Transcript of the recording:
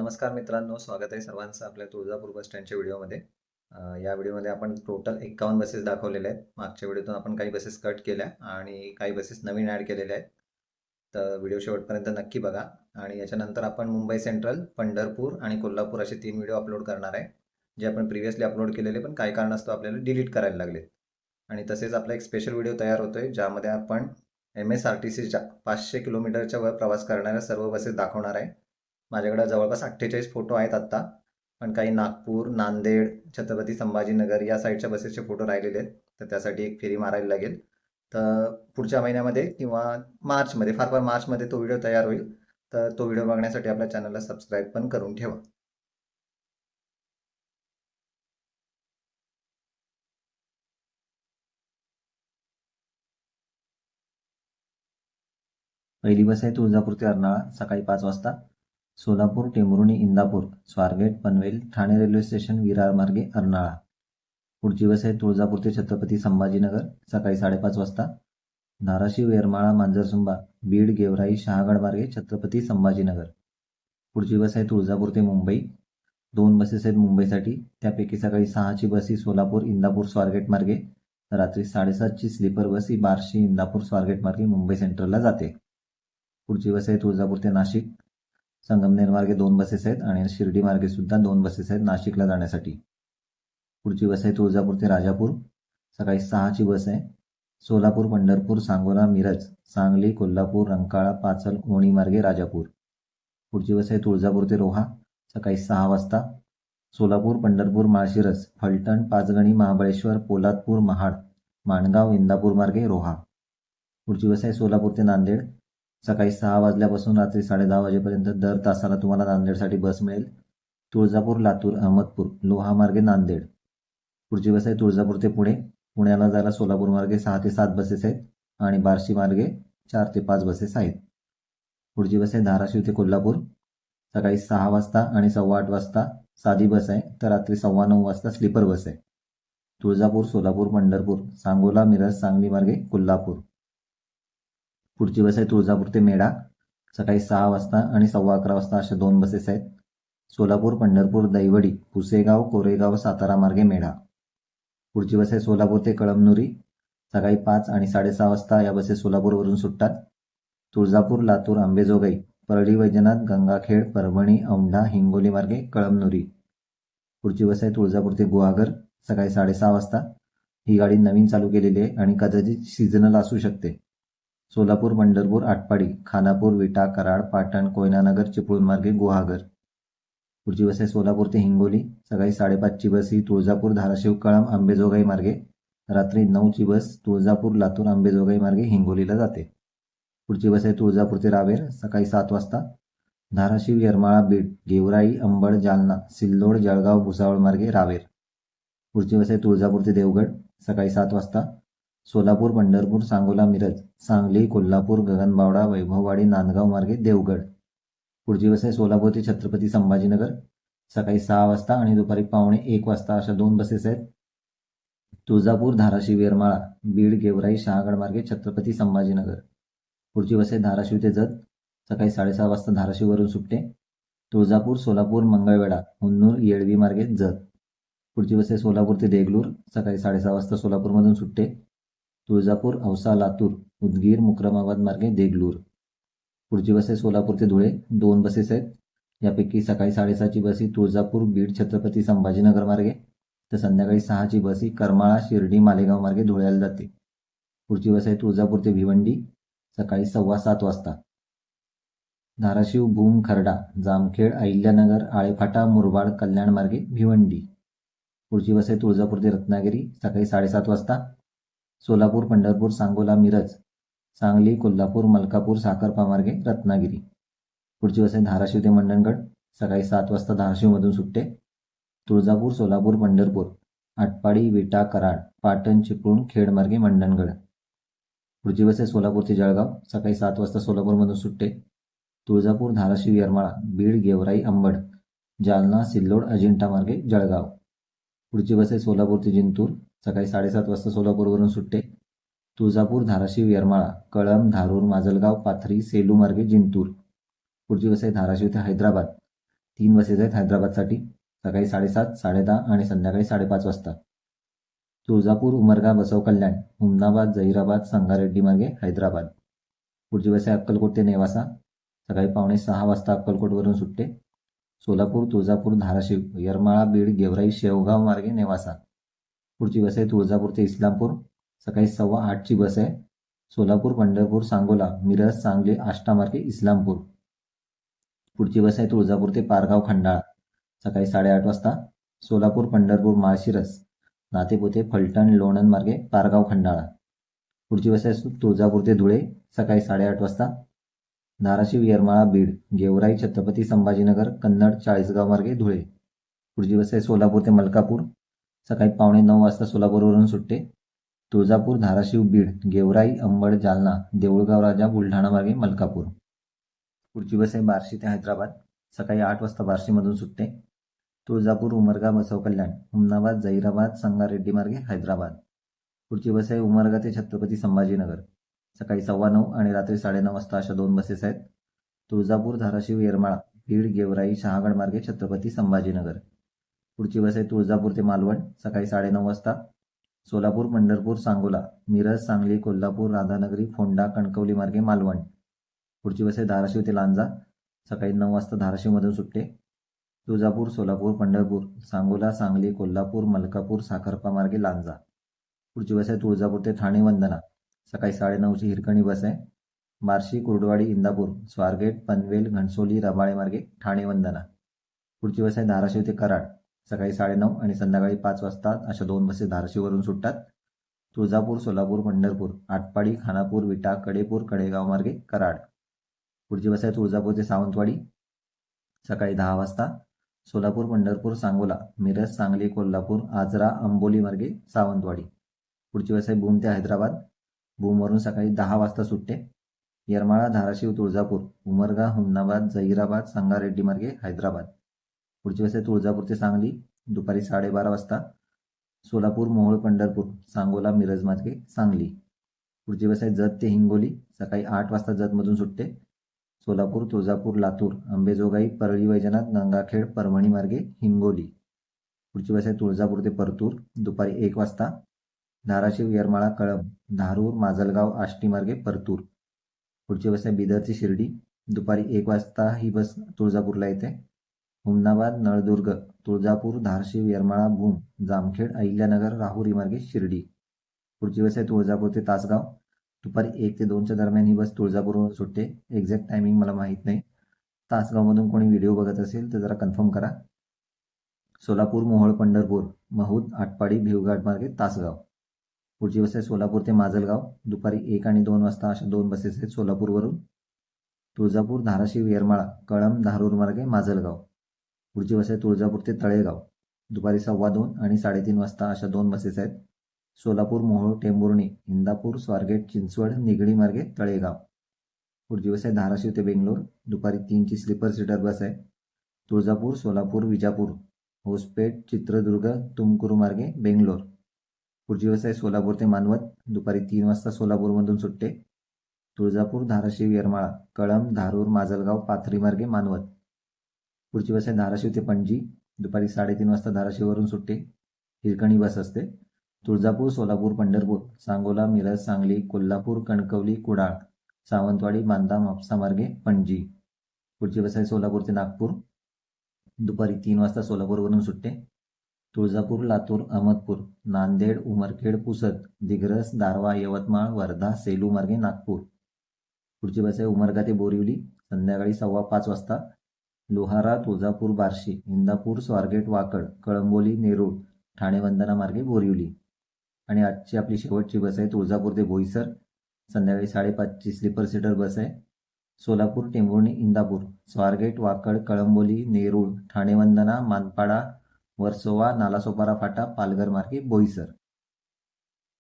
नमस्कार मित्रांनो स्वागत आहे सर्वांचं आपल्या तुळजापूर बस स्टँडच्या व्हिडिओमध्ये. या व्हिडिओमध्ये आपण टोटल एक्कावन्न बसेस दाखवलेल्या आहेत. मागच्या व्हिडिओतून आपण काही बसेस कट केल्या आणि काही बसेस नवीन ॲड केलेल्या आहेत. तर व्हिडिओ शेवटपर्यंत नक्की बघा. आणि याच्यानंतर आपण मुंबई सेंट्रल पंढरपूर आणि कोल्हापूर असे तीन व्हिडिओ अपलोड करणार आहे. जे आपण प्रिव्हियसली अपलोड केलेले पण काही कारणास्तव आपल्याला डिलीट करायला लागले आणि तसेच आपला एक स्पेशल व्हिडिओ तयार होतो आहे ज्यामध्ये आपण एम एस आर टी सीच्या पाचशे किलोमीटरच्या वर प्रवास करणाऱ्या सर्व बसेस दाखवणार आहे. माझ्याकडे जवळपास अठ्ठेचाळीस फोटो आहेत आत्ता. पण काही नागपूर नांदेड छत्रपती संभाजीनगर या साईडच्या बसेसचे फोटो राहिलेले आहेत. तर त्यासाठी एक फेरी मारायला लागेल. तर पुढच्या महिन्यामध्ये किंवा मार्चमध्ये फार फार मार्चमध्ये तो व्हिडिओ तयार होईल. तर तो व्हिडिओ बघण्यासाठी आपल्या चॅनलला सबस्क्राईब पण करून ठेवा. पहिली बस आहे तुळजापूर ते अर्नाळा सकाळी पाच वाजता. सोलापूर टेंभुर्णी इंदापूर स्वारगेट पनवेल ठाणे रेल्वे स्टेशन विरार मार्गे अर्नाळा. पुढची बस आहे तुळजापूर ते छत्रपती संभाजीनगर सकाळी साडेपाच वाजता. धाराशिव येरमाळा मांजरसुंबा बीड गेवराई शहागड मार्गे छत्रपती संभाजीनगर. पुढची बस आहे तुळजापूर ते मुंबई. दोन बसेस आहेत मुंबईसाठी. त्यापैकी सकाळी सहाची बस ही सोलापूर इंदापूर स्वारगेट मार्गे. तर रात्री साडेसातची स्लीपर बस ही बार्शी इंदापूर स्वारगेट मार्गे मुंबई सेंट्रलला जाते. पुढची बस आहे तुळजापूर ते नाशिक. संगमनेर मार्गे दोन बसेस आहेत आणि शिर्डी मार्गे सुद्धा दोन बसेस आहेत नाशिकला जाण्यासाठी. पुढची बस आहे तुळजापूर ते राजापूर. सकाळी सहाची बस आहे. सोलापूर पंढरपूर सांगोला मिरज सांगली कोल्हापूर रंकाळा पाचल ओणी मार्गे राजापूर. पुढची बस आहे तुळजापूर ते रोहा. सकाळी सहा वाजता. सोलापूर पंढरपूर माळशिरस फलटण पाचगणी महाबळेश्वर पोलादपूर महाड माणगाव इंदापूर मार्गे रोहा. पुढची बस आहे सोलापूर ते नांदेड. सकाळी सहा वाजल्यापासून रात्री साडेदहा वाजेपर्यंत दर तासाला तुम्हाला नांदेडसाठी बस मिळेल. तुळजापूर लातूर अहमदपूर लोहा मार्गे नांदेड. पुढची बस आहे तुळजापूर ते पुणे. पुण्याला जायला सोलापूर मार्गे सहा ते सात बसेस आहेत आणि बार्शी मार्गे चार ते पाच बसेस आहेत. पुढची बस आहे धाराशिव ते कोल्हापूर. सकाळी सहा वाजता आणि सव्वा आठ वाजता साधी बस आहे. तर रात्री सव्वा नऊ वाजता स्लीपर बस आहे. तुळजापूर सोलापूर पंढरपूर सांगोला मिरज सांगली मार्गे कोल्हापूर. पुढची बस आहे तुळजापूर ते मेढा. सकाळी सहा वाजता आणि सव्वा अकरा वाजता अशा दोन बसेस आहेत. सोलापूर पंढरपूर दैवडी पुसेगाव कोरेगाव सातारा मार्गे मेढा. पुढची बस आहे सोलापूर ते कळमनुरी. सकाळी पाच आणि साडेसहा वाजता या बसेस सोलापूरवरून सुटतात. तुळजापूर लातूर आंबेजोगाई परळी वैजनाथ गंगाखेड परभणी औंढा हिंगोली मार्गे कळमनुरी. पुढची बस आहे तुळजापूर ते गुहागर. सकाळी साडेसहा वाजता. ही गाडी नवीन चालू केलेली आहे आणि कदाचित सीझनल असू शकते. सोलापूर पंढरपूर आटपाडी खानापूर विटा कराड पाटण कोयनानगर चिपळूण मार्गे गुहागर. पुढची बस आहे सोलापूर ते हिंगोली. सकाळी साडेपाचची बस ही तुळजापूर धाराशिव कळम आंबेजोगाई मार्गे. रात्री नऊची बस तुळजापूर लातूर आंबेजोगाई मार्गे हिंगोलीला जाते. पुढची बस आहे तुळजापूर ते रावेर. सकाळी सात वाजता धाराशिव येरमाळा बीड गेवराई अंबड जालना सिल्लोड जळगाव भुसावळ मार्गे रावेर. पुढची बस आहे तुळजापूर ते देवगड. सकाळी सात वाजता सोलापूर पंढरपूर सांगोला मिरज सांगली कोल्हापूर गगनबावडा वैभववाडी नांदगाव मार्गे देवगड. पुढची बस आहे सोलापूर ते छत्रपती संभाजीनगर. सकाळी सहा वाजता आणि दुपारी पावणे एक वाजता अशा दोन बसेस आहेत. तुळजापूर धाराशिव येरमाळा बीड गेवराई शहागड मार्गे छत्रपती संभाजीनगर. पुढची बस आहे धाराशिव ते जत. सकाळी साडेसहा वाजता धाराशिववरून सुटते. तुळजापूर सोलापूर मंगळवेढा हुन्नूर येळवी मार्गे जत. पुढची बस आहे सोलापूर ते देगलूर. सकाळी साडेसहा वाजता सोलापूरमधून सुटते. तुळजापूर औसा लातूर उदगीर मुक्रमाबाद मार्गे देगलूर. पुढची बस आहे सोलापूर ते धुळे दोन बसेस आहेत. यापैकी सकाळी साडेसहाची बस ही तुळजापूर बीड छत्रपती संभाजीनगर मार्गे. तर संध्याकाळी सहाची बस ही करमाळा शिर्डी मालेगाव मार्गे धुळ्याला जाते. पुढची बस आहे तुळजापूर ते भिवंडी सकाळी सव्वा सात वाजता. धाराशिव भूम खर्डा जामखेड अहिल्यानगर आळेफाटा मुरबाड कल्याण मार्गे भिवंडी. पुढची बस आहे तुळजापूर ते रत्नागिरी सकाळी साडेसात वाजता. सोलापूर पंढरपूर सांगोला मिरज सांगली कोल्हापूर मलकापूर साखरपा मार्गे रत्नागिरी. पुढची बस आहे धाराशिव ते मंडणगड. सकाळी सात वाजता धाराशिवमधून सुटते. तुळजापूर सोलापूर पंढरपूर आटपाडी विटा कराड पाटण चिपळूण खेडमार्गे मंडणगड. पुढची बस आहे सोलापूर ते जळगाव. सकाळी सात वाजता सोलापूरमधून सुटते. तुळजापूर धाराशिव येरमाळा बीड गेवराई अंबड जालना सिल्लोड अजिंठा मार्गे जळगाव. पुढची बस आहे सोलापूर ते जिंतूर. सकाळी साडेसात वाजता सोलापूरवरून सुटते. तुळजापूर धाराशिव येरमाळा कळम धारूर माजलगाव पाथरी सेलू मार्गे जिंतूर. पुढची बस आहे धाराशिव ते हैदराबाद. तीन बसेस आहेत हैदराबादसाठी. सकाळी साडेसात साडेदहा आणि संध्याकाळी साडेपाच वाजता. तुळजापूर उमरगा बसव कल्याण हुमनाबाद जहिराबाद संगारेड्डी मार्गे हैदराबाद. पुढची बस आहे अक्कलकोट ते नेवासा. सकाळी पावणे सहा वाजता अक्कलकोटवरून सुटते. सोलापूर तुळजापूर धाराशिव येरमाळा बीड गेवराई शेवगाव मार्गे नेवासा. पुढची बस आहे तुळजापूर ते इस्लामपूर. सकाळी सव्वा आठची बस आहे सोलापूर पंढरपूर सांगोला मिरज सांगली आष्टा मार्गे इस्लामपूर. पुढची बस आहे तुळजापूर ते पारगाव खंडाळा. सकाळी साडेआठ वाजता सोलापूर पंढरपूर माळशिरस नातेपुते फलटण लोणंद मार्गे पारगाव खंडाळा. पुढची बस आहे तुळजापूर ते धुळे. सकाळी साडेआठ वाजता धाराशिव येरमाळा बीड गेवराई छत्रपती संभाजीनगर कन्नड चाळीसगाव मार्गे धुळे. पुढची बस आहे सोलापूर ते मलकापूर. सकाळी पावणे नऊ वाजता सोलापूरवरून सुटते. तुळजापूर धाराशिव बीड गेवराई अंबड जालना देऊळगाव राजा बुलढाणा मार्गे मलकापूर. पुढची बस आहे बार्शी ते हैदराबाद. सकाळी आठ वाजता बार्शीमधून सुटते. तुळजापूर उमरगा बसव कल्याण हुमनाबाद जहिराबाद संगारेड्डी मार्गे हैदराबाद. पुढची बस आहे उमरगा ते छत्रपती संभाजीनगर. सकाळी सव्वा नऊ आणि रात्री साडेनऊ वाजता अशा दोन बसेस आहेत. तुळजापूर धाराशिव येरमाळा बीड गेवराई शहागड मार्गे छत्रपती संभाजीनगर. पुढची बस आहे तुळजापूर ते मालवण सकाळी साडेनऊ वाजता. सोलापूर पंढरपूर सांगोला मिरज सांगली कोल्हापूर राधानगरी फोंडा कणकवली मार्गे मालवण. पुढची बस आहे धाराशिव ते लांजा सकाळी नऊ वाजता धाराशिवमधून सुटते. तुळजापूर सोलापूर पंढरपूर सांगोला सांगली कोल्हापूर मलकापूर साखरपा मार्गे लांजा. पुढची बस आहे तुळजापूर ते ठाणे वंदना. सकाळी साडेनऊची हिरकणी बस आहे. बार्शी कुर्डवाडी इंदापूर स्वारगेट पनवेल घणसोली रबाळे मार्गे ठाणे वंदना. पुढची बस आहे धाराशिव ते कराड. सकाळी साडेनऊ आणि संध्याकाळी पाच वाजता अशा दोन बसेस धाराशिववरून सुटतात. तुळजापूर सोलापूर पंढरपूर आटपाडी खानापूर विटा कडेपूर कडेगाव मार्गे कराड. पुढची बस आहे तुळजापूर ते सावंतवाडी. सकाळी दहा वाजता सोलापूर पंढरपूर सांगोला मिरज सांगली कोल्हापूर आजरा अंबोली मार्गे सावंतवाडी. पुढची बस आहे भूम ते हैदराबाद. भूमवरून सकाळी दहा वाजता सुटते. येरमाळा धाराशिव तुळजापूर उमरगा हुमनाबाद जहिराबाद संगारेड्डी मार्गे हैदराबाद. पुढची बस आहे तुळजापूर ते सांगली दुपारी साडेबारा वाजता. सोलापूर मोहोळ पंढरपूर सांगोला मिरज मार्गे सांगली. पुढची बस आहे जत ते हिंगोली सकाळी आठ वाजता जतमधून सुटते. सोलापूर तुळजापूर लातूर अंबेजोगाई परळी वैजनाथ गंगाखेड परभणी मार्गे हिंगोली. पुढची बस आहे तुळजापूर ते परतूर दुपारी एक वाजता. धाराशिव येरमाळा कळंब धारूर माजलगाव आष्टीमार्गे परतूर. पुढची बस आहे बिदरची शिर्डी. दुपारी एक वाजता ही बस तुळजापूरला येते. हुमनाबाद नळदुर्ग तुळजापूर धारशिव येरमाळा भूम जामखेड अहिल्यानगर राहुरी मार्गे शिर्डी. पुढची बस आहे तुळजापूर ते तासगाव. दुपारी एक ते दोनच्या दरम्यान ही बस तुळजापूरवरून सुटते. एक्झॅक्ट टायमिंग मला माहीत नाही. तासगावमधून कोणी व्हिडिओ बघत असेल तर जरा कन्फर्म करा. सोलापूर मोहोळ पंढरपूर महूद आटपाडी भिवघाट मार्गे तासगाव. पुढची बस आहे सोलापूर ते माजलगाव. दुपारी एक आणि दोन वाजता अशा दोन बसेस आहेत सोलापूरवरून. तुळजापूर धाराशिव येरमाळा कळम धारूर मार्गे माजलगाव. पुढची बस आहे तुळजापूर ते तळेगाव. दुपारी सव्वा दोन आणि साडेतीन वाजता अशा दोन बसेस आहेत. सोलापूर मोहोळ टेंभुर्णी इंदापूर स्वारगेट चिंचवड निगडी मार्गे तळेगाव. पुढची बस आहे धाराशिव ते बेंगलोर. दुपारी तीनची स्लीपर सीटर बस आहे. तुळजापूर सोलापूर विजापूर होसपेठ चित्रदुर्ग तुमकुरू मार्गे बेंगलोर. पुढची बस आहे सोलापूर ते मानवत. दुपारी तीन वाजता सोलापूरमधून सुटते. तुळजापूर धाराशिव येरमाळा कळंब धारूर माजलगाव पाथरी मार्गे मानवत. पुढची बस आहे धाराशिव ते पणजी. दुपारी साडेतीन वाजता धाराशिववरून सुटते. हिरकणी बस असते. तुळजापूर सोलापूर पंढरपूर सांगोला मिरज सांगली कोल्हापूर कणकवली कुडाळ सावंतवाडी बांदा म्हापसा मार्गे पणजी. पुढची बस आहे सोलापूर ते नागपूर. दुपारी तीन वाजता सोलापूरवरून सुटते. तुळजापूर लातूर अहमदपूर नांदेड उमरखेड पुसद दिग्रस दारवा यवतमाळ वर्धा सेलू मार्गे नागपूर. पुढची बस आहे उमरगा ते बोरिवली. संध्याकाळी सव्वा पाच वाजता लोहारा तुळजापूर बार्शी इंदापूर स्वारगेट वाकड कळंबोली नेरूळ ठाणे वंदना मार्गे बोरिवली. आणि आजची आपली शेवटची बस आहे तुळजापूर ते बोईसर. संध्याकाळी साडेपाचची स्लीपर सीटर बस आहे. सोलापूर टेंभुर्णी इंदापूर स्वारगेट वाकड कळंबोली नेरूळ ठाणे वंदना मानपाडा वर्सोवा नालासोपारा फाटा पालघर मार्गे बोईसर.